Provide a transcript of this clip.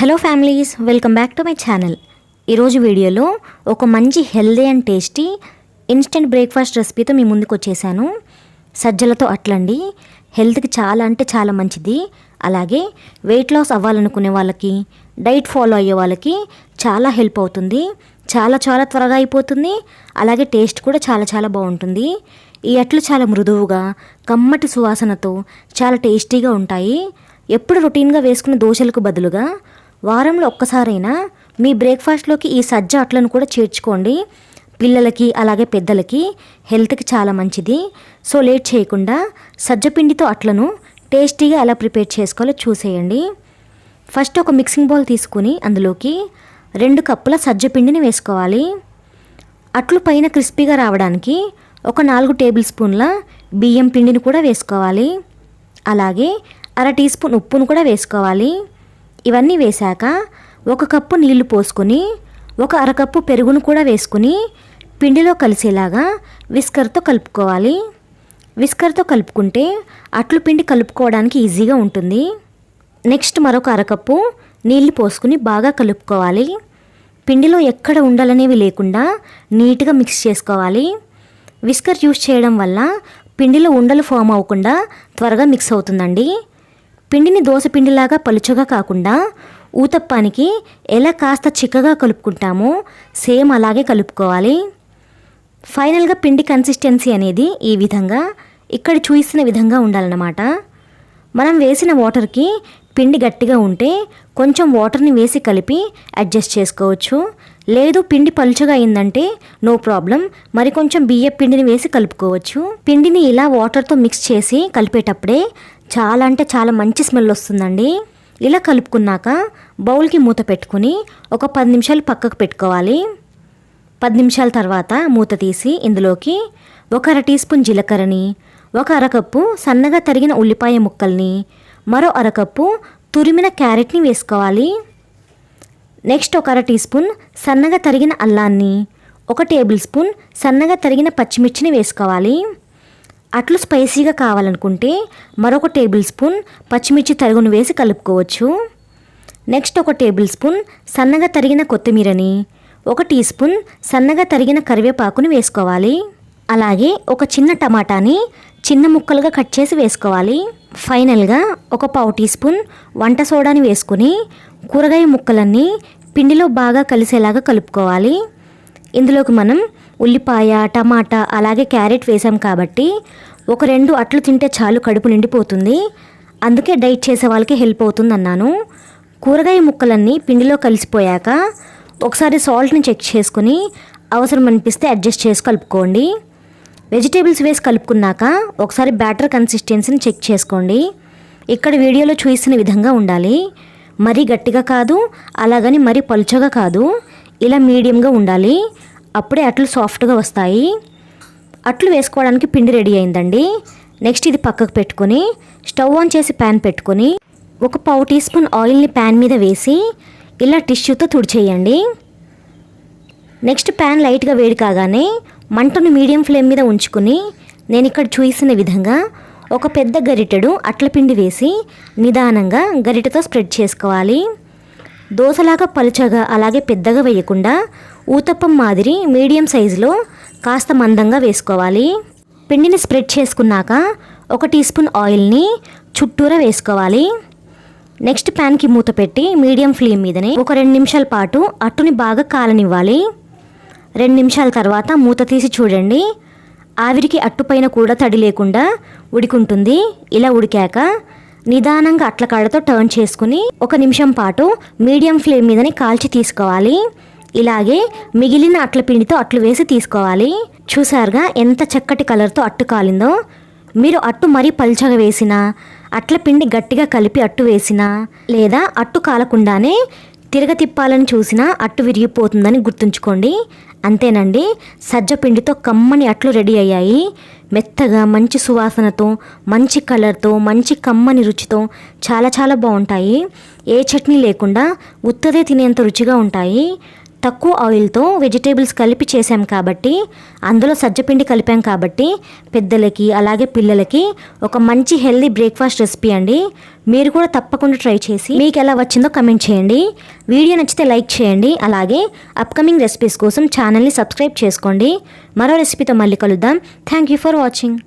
Hello families welcome back to my channel. ఈరోజు వీడియోలో ఒక మంచి healthy and tasty instant breakfast రెసిపీతో మీ ముందుకు వచ్చేసాను. సజ్జలతో అట్లండి. హెల్త్కి చాలా అంటే చాలా మంచిది. అలాగే వెయిట్ లాస్ అవ్వాలనుకునే వాళ్ళకి డైట్ ఫాలో అయ్యే వాళ్ళకి చాలా హెల్ప్ అవుతుంది. చాలా చాలా త్వరగా అయిపోతుంది. అలాగే టేస్ట్ కూడా చాలా చాలా బాగుంటుంది. ఈ అట్లు చాలా మృదువుగా కమ్మటి సువాసనతో చాలా టేస్టీగా ఉంటాయి. ఎప్పుడు రొటీన్గా వేసుకున్న దోశలకు బదులుగా వారంలో ఒక్కసారైనా మీ బ్రేక్ఫాస్ట్లోకి ఈ సజ్జ అట్లను కూడా చేర్చుకోండి. పిల్లలకి అలాగే పెద్దలకి హెల్త్కి చాలా మంచిది. సో లేట్ చేయకుండా సజ్జపిండితో అట్లను టేస్టీగా ఎలా ప్రిపేర్ చేసుకోవాలో చూసేయండి. ఫస్ట్ ఒక మిక్సింగ్ బౌల్ తీసుకుని అందులోకి రెండు కప్పుల సజ్జపిండిని వేసుకోవాలి. అట్లు పైన క్రిస్పీగా రావడానికి ఒక నాలుగు టేబుల్ స్పూన్ల బియ్యం పిండిని కూడా వేసుకోవాలి. అలాగే అర టీ స్పూన్ ఉప్పును కూడా వేసుకోవాలి. ఇవన్నీ వేశాక ఒక కప్పు నీళ్ళు పోసుకొని ఒక అరకప్పు పెరుగును కూడా వేసుకుని పిండిలో కలిసేలాగా విస్కర్తో కలుపుకోవాలి. విస్కర్తో కలుపుకుంటే అట్లు పిండి కలుపుకోవడానికి ఈజీగా ఉంటుంది. నెక్స్ట్ మరొక అరకప్పు నీళ్ళు పోసుకుని బాగా కలుపుకోవాలి. పిండిలో ఎక్కడ ఉండాలనేవి లేకుండా నీట్గా మిక్స్ చేసుకోవాలి. విస్కర్ యూస్ చేయడం వల్ల పిండిలో ఉండలు ఫామ్ అవ్వకుండా త్వరగా మిక్స్ అవుతుందండి. పిండిని దోసపిండిలాగా పలుచగా కాకుండా ఊతప్పానికి ఎలా కాస్త చిక్కగా కలుపుకుంటామో సేమ్ అలాగే కలుపుకోవాలి. ఫైనల్గా పిండి కన్సిస్టెన్సీ అనేది ఈ విధంగా ఇక్కడ చూపిస్తున్న విధంగా ఉండాలన్నమాట. మనం వేసిన వాటర్కి పిండి గట్టిగా ఉంటే కొంచెం వాటర్ని వేసి కలిపి అడ్జస్ట్ చేసుకోవచ్చు. లేదు పిండి పలుచగా అయిందంటే నో ప్రాబ్లం మరి కొంచెం బియ్య పిండిని వేసి కలుపుకోవచ్చు. పిండిని ఇలా వాటర్తో మిక్స్ చేసి కలిపేటప్పుడే చాలా అంటే చాలా మంచి స్మెల్ వస్తుందండి. ఇలా కలుపుకున్నాక బౌల్కి మూత పెట్టుకుని ఒక పది నిమిషాలు పక్కకు పెట్టుకోవాలి. పది నిమిషాల తర్వాత మూత తీసి ఇందులోకి ఒక అర టీ స్పూన్ జీలకర్రని ఒక అరకప్పు సన్నగా తరిగిన ఉల్లిపాయ ముక్కల్ని మరో అరకప్పు తురిమిన క్యారెట్ని వేసుకోవాలి. నెక్స్ట్ ఒక అర టీ స్పూన్ సన్నగా తరిగిన అల్లాన్ని ఒక టేబుల్ స్పూన్ సన్నగా తరిగిన పచ్చిమిర్చిని వేసుకోవాలి. అట్లు స్పైసీగా కావాలనుకుంటే మరొక టేబుల్ స్పూన్ పచ్చిమిర్చి తరుగును వేసి కలుపుకోవచ్చు. నెక్స్ట్ ఒక టేబుల్ స్పూన్ సన్నగా తరిగిన కొత్తిమీరని ఒక టీ స్పూన్ సన్నగా తరిగిన కరివేపాకుని వేసుకోవాలి. అలాగే ఒక చిన్న టమాటాని చిన్న ముక్కలుగా కట్ చేసి వేసుకోవాలి. ఫైనల్గా ఒక పావు టీ స్పూన్ వంట సోడాని వేసుకుని కూరగాయ ముక్కలన్నీ పిండిలో బాగా కలిసేలాగా కలుపుకోవాలి. ఇందులోకి మనం ఉల్లిపాయ టమాటా అలాగే క్యారెట్ వేసాం కాబట్టి ఒక రెండు అట్లు తింటే చాలు కడుపు నిండిపోతుంది. అందుకే డైట్ చేసే వాళ్ళకి హెల్ప్ అవుతుంది అన్నాను కూరగాయ ముక్కలన్నీ పిండిలో కలిసిపోయాక ఒకసారి సాల్ట్ని చెక్ చేసుకుని అవసరం అనిపిస్తే అడ్జస్ట్ చేసి కలుపుకోండి. వెజిటేబుల్స్ వేసి కలుపుకున్నాక ఒకసారి బ్యాటర్ కన్సిస్టెన్సీని చెక్ చేసుకోండి. ఇక్కడ వీడియోలో చూసిన విధంగా ఉండాలి. మరీ గట్టిగా కాదు అలాగని మరీ పలుచగా కాదు. ఇలా మీడియంగా ఉండాలి. అప్పుడే అట్లు సాఫ్ట్గా వస్తాయి. అట్లు వేసుకోవడానికి పిండి రెడీ అయిందండి. నెక్స్ట్ ఇది పక్కకు పెట్టుకొని స్టవ్ ఆన్ చేసి ప్యాన్ పెట్టుకొని ఒక పావు టీ స్పూన్ ఆయిల్ని ప్యాన్ మీద వేసి ఇలా టిష్యూతో తుడిచేయండి. నెక్స్ట్ ప్యాన్ లైట్గా వేడి కాగానే మంటను మీడియం ఫ్లేమ్ మీద ఉంచుకుని నేను ఇక్కడ చూసిన విధంగా ఒక పెద్ద గరిటెడు అట్ల పిండి వేసి నిదానంగా గరిటెతో స్ప్రెడ్ చేసుకోవాలి. దోశలాగా పలుచగా అలాగే పెద్దగా వేయకుండా ఊతప్పం మాదిరి మీడియం సైజులో కాస్త మందంగా వేసుకోవాలి. పిండిని స్ప్రెడ్ చేసుకున్నాక ఒక టీ స్పూన్ ఆయిల్ని చుట్టూరా వేసుకోవాలి. నెక్స్ట్ ప్యాన్కి మూత పెట్టి మీడియం ఫ్లేమ్ మీదనే ఒక రెండు నిమిషాల పాటు అట్టుని బాగా కాలనివ్వాలి. రెండు నిమిషాల తర్వాత మూత తీసి చూడండి. ఆవిరికి అట్టుపైన కూడా తడి లేకుండా ఉడికుంటుంది ఇలా ఉడికాక నిదానంగా అట్ల కాడతో టర్న్ చేసుకుని ఒక నిమిషం పాటు మీడియం ఫ్లేమ్ మీదని కాల్చి తీసుకోవాలి. ఇలాగే మిగిలిన అట్ల పిండితో అట్లు వేసి తీసుకోవాలి. చూసారుగా ఎంత చక్కటి కలర్తో అట్టు కాలిందో. మీరు అట్టు మరీ పల్చగా వేసినా అట్ల పిండి గట్టిగా కలిపి అట్టు వేసినా లేదా అట్టు కాలకుండానే తిరగతిప్పాలని చూసినా అట్టు విరిగిపోతుందని గుర్తుంచుకోండి. అంతేనండి సజ్జ పిండితో కమ్మని అట్లు రెడీ అయ్యాయి. మెత్తగా మంచి సువాసనతో మంచి కలర్తో మంచి కమ్మని రుచితో చాలా చాలా బాగుంటాయి. ఏ చట్నీ లేకుండా ఉత్తదే తినేంత రుచిగా ఉంటాయి. తక్కువ ఆయిల్తో వెజిటేబుల్స్ కలిపి చేసాం కాబట్టి అందులో సజ్జపిండి కలిపాం కాబట్టి పెద్దలకి అలాగే పిల్లలకి ఒక మంచి హెల్దీ బ్రేక్ఫాస్ట్ రెసిపీ అండి. మీరు కూడా తప్పకుండా ట్రై చేసి మీకు ఎలా వచ్చిందో కమెంట్ చేయండి. వీడియో నచ్చితే లైక్ చేయండి. అలాగే అప్కమింగ్ రెసిపీస్ కోసం ఛానల్ని సబ్స్క్రైబ్ చేసుకోండి. మరో రెసిపీతో మళ్ళీ కలుద్దాం. Thank you for watching.